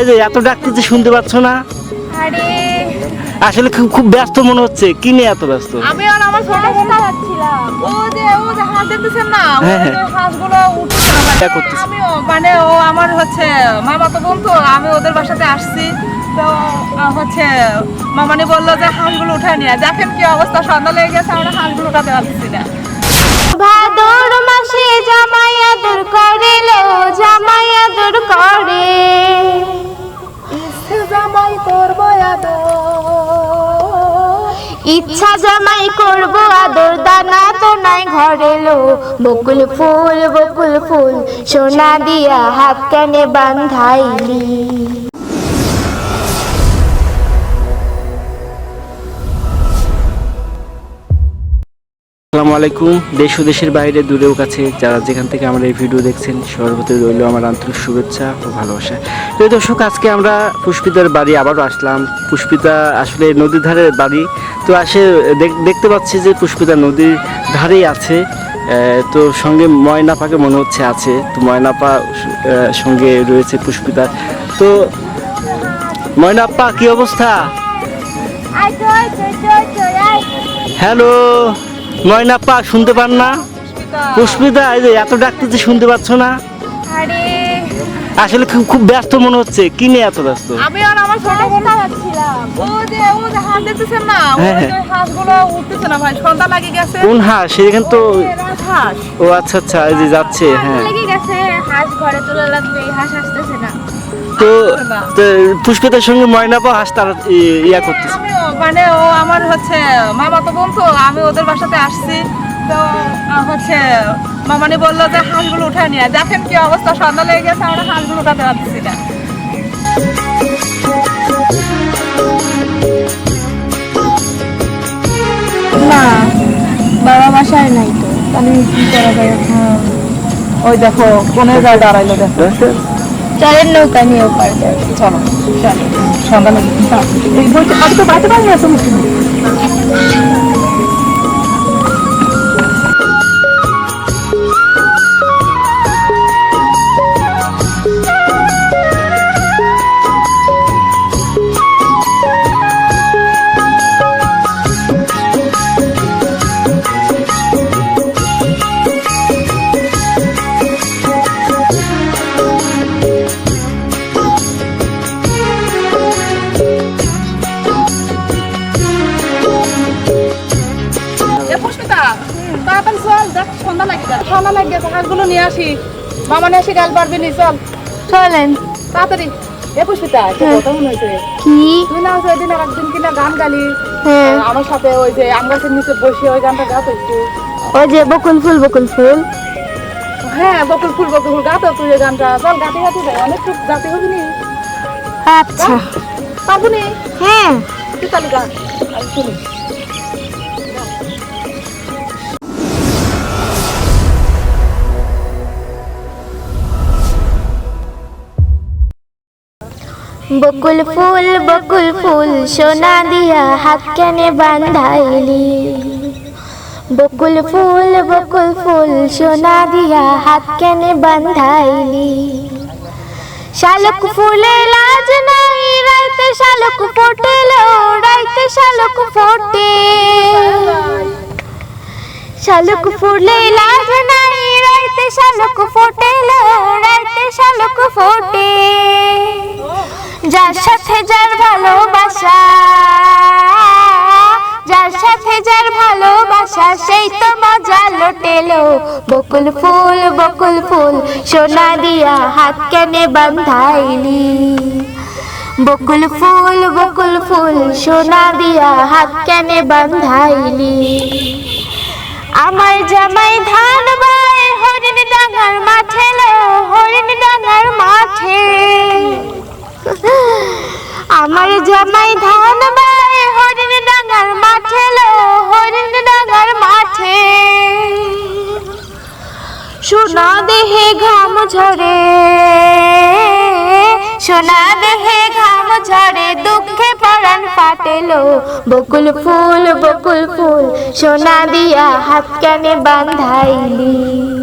এই যে এত ডাকতেছে শুনতে পাচ্ছ না? আরে। আসলে খুব খুব ব্যস্ত মনে হচ্ছে। কি নিয়ে এত ব্যস্ত? আমি আর আমার ছোট বোন যাচ্ছিলাম। ও যে ও যে হাঁস দেখতেছেন না? ও হ্যাঁ, হ্যাঁ। হাঁসগুলো উঠছে না এটা করতেছে। মানে ও আমার হচ্ছে মামা তো বোন তো আমি ওদের বাসাতে আসছি। তো হচ্ছে মামানি বলল যে হাঁসগুলো উঠে নিয়ে দেখেন কি অবস্থা সন্ধ্যা লেগে গেছে আমরা হাঁসগুলো উঠাতে পারছি না। ভাদর মাসে জামাই আদর করে ইচ্ছা জামাই করব, আদর দানা তো নাই ঘরে লো বকুল ফুল বকুল ফুল, সোনা দিয়া হাত কানে বান্ধাইলি। আসসালামু আলাইকুম। দেশ ও দেশের বাইরে দূরেও কাছে যারা যেখান থেকে আমরা এই ভিডিও দেখছেন সর্বতে রইল আমার আন্তরিক শুভেচ্ছা ও ভালোবাসা। তো দর্শক আজকে আমরা পুষ্পিতার বাড়ি আবারও আসলাম। পুষ্পিতা আসলে নদীর ধারে বাড়ি। তো আসে দেখ- দেখতে পাচ্ছি যে পুষ্পিতা নদীর ধারেই আছে। তো সঙ্গে ময়নাপাকে মনে হচ্ছে আছে। তো ময়নাপা সঙ্গে রয়েছে পুষ্পিতা। তো ময়নাপ্পা কি অবস্থা? হ্যালো। ময়নাপ্পা শুনতে পান না? পুষ্পিতা। এই যে এত ডাকতেছে শুনতে পাচ্ছ না? আরে। আসলে খুব খুব ব্যস্ত মনে হচ্ছে কি নিয়ে এত ব্যস্ত? আমি আর আমার ছোট বোন ও যে ও যে হাঁস দেখতেছেন না ও হ্যাঁ, যে হ্যাঁ। হাঁসগুলো উঠতেছে না ভাই সন্ধ্যা লাগে গেছে। কোন হাঁস? সেখানে তো হাঁস। ও আচ্ছা আচ্ছা এই যে যাচ্ছে হ্যাঁ। লেগে গেছে হাঁস ঘরে তোলা লাগবে হাঁস আসতেছে না। তো তো পুষ্পিতার সঙ্গে ময়নাপা হাঁস তারা ইয়া করতেছে। মানে ও আমার হচ্ছে মামা তো বোন তো আমি ওদের বাসাতে আসছি। তো হচ্ছে মামানি বলল যে হাঁসগুলো উঠে নিয়ে দেখেন কি অবস্থা সন্ধ্যা লেগে গেছে আমরা হাঁসগুলো উঠাতে পারছি না। না বাবা বাসায় নাই তো। তাহলে কি করা যায়? ওই দেখো কোনে যায় দাঁড়াইলো দেখো। চলেন নৌকা নিয়ে ওপার চলো চলো বইটা আমি তো বাড়িতে পারি না তুমি? আসি মামা নিয়ে আসি গাল পারবি নি চল। চলেন। তাড়াতাড়ি। এ পুষ্পিতা হ্যাঁ। কথা মনে হয়েছে কি? তুই না ওই দিন একদিন কিনা গান গালি। হ্যাঁ। আমার সাথে ওই যে আম গাছের নিচে বসে ওই গানটা গাতো একটু ওই যে বকুল ফুল বকুল ফুল। হ্যাঁ বকুল ফুল বকুল ফুল গাতো তুই গানটা। চল গাতে গাতে যাই অনেক টুক গাতে হবে নি। আচ্ছা। পাবো নি? হ্যাঁ। তুই তাহলে গান। আমি শুনি। বকুল ফুল বকুল ফুল, সোনা দিয়া হাত কেনে বান্ধাইলি। বকুল ফুল বকুল ফুল, সোনা দিয়া হাত কেনে বান্ধাইলি। শালক ফুলে লাজ নাই, রাইতে শালক ফোটেলো রাইতে শালক ফোটে। শালক ফুলে লাজ নাই, রাইতে শালক ফোটেলো রাইতে শালক ফোটে। যার সাথে যার ভালোবাসা, যার সাথে যার ভালোবাসা, সেই তো মজা লোটেলো। বকুল ফুল বকুল ফুল, সোনা দিয়া হাত কেনে বান্ধাইলি। বকুল ফুল বকুল ফুল, সোনা দিয়া হাত কেনে বান্ধাইলি। আমার জামাই ধান বায়, হরিণ ডাঙার মাঠে হরিণ ডাঙার মাঠে। আমার জামাই ধান বায় হরিণ ডাঙার মাঠে লো, হরিণ ডাঙার মাঠে। সোনা দেহে ঘাম ঝরে, সোনা দেহে ঘাম ঝরে, দুঃখে পরাণ ফাটেলো বকুল ফুল বকুল ফুল, সোনা দিয়া হাত কানে বান্ধাইলি।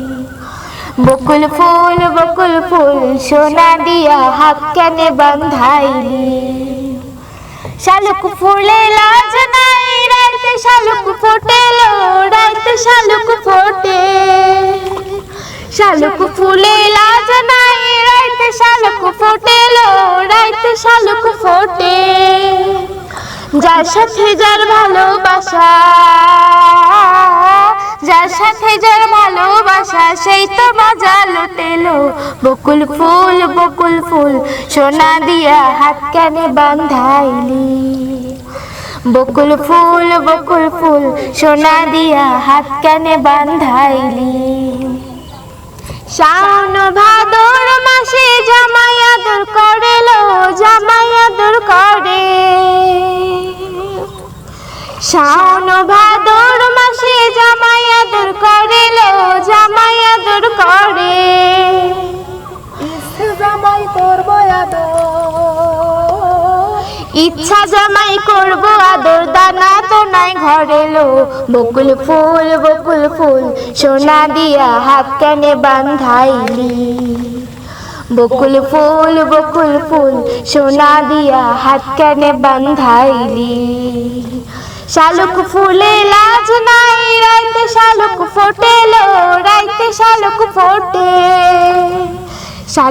বকুল ফুল বকুল ফুল, সোনা দিয়া হাত কানে বান্ধাইলি। শালুক ফুলে লাজ নাই, রাইতে শালুক ফোটেলো রাইতে শালুক ফোটে। শালুক ফুলে লাজ নাই, রাইতে শালুক ফোটেলো রাইতে শালুক ফোটে। যার সাথে যার ভালোবাসা। যার সাথে যার ভালোবাসা, সেই তো মজা লুটেলো। বকুল ফুল বকুল ফুল, সোনা দিয়া হাত কানে বান্ধাইলি। বকুল ফুল বকুল ফুল, সোনা দিয়া হাত কানে বান্ধাইলি। শাওন ভাদর মাসে জামাই আদর করে লো জামাই আদর করে। শাওন ভাদর জামাই আদর করে। জামাই করব ইচ্ছা জামাই করব আদর দানা তো নাই ঘরে লো। বকুল ফুল বকুল ফুল সোনা দিয়া হাত কানে বান্ধাইলি। বকুল ফুল বকুল ফুল সোনা দিয়া হাত কানে বান্ধাইলি। শালুক ফুলে লাজ নাই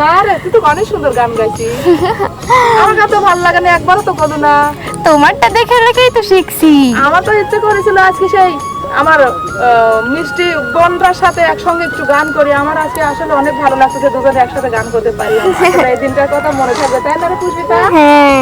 পারে তুই তো অনেক সুন্দর গান গাইছিস। আমার কাছে ভালো লাগে না একবারও তো বলো না। তোমারটা দেখে রেখেই তো শিখছি। আমার তো ইচ্ছে করেছিল আজকে সেই আমার আহ, মিষ্টি বোনটার সাথে একসঙ্গে একটু গান করি। আমার আজকে আসলে অনেক ভালো লাগছে যে দুজনে একসাথে গান করতে পারি। এই দিনটার কথা মনে থাকবে তাই না পুষ্পিতা? হ্যাঁ।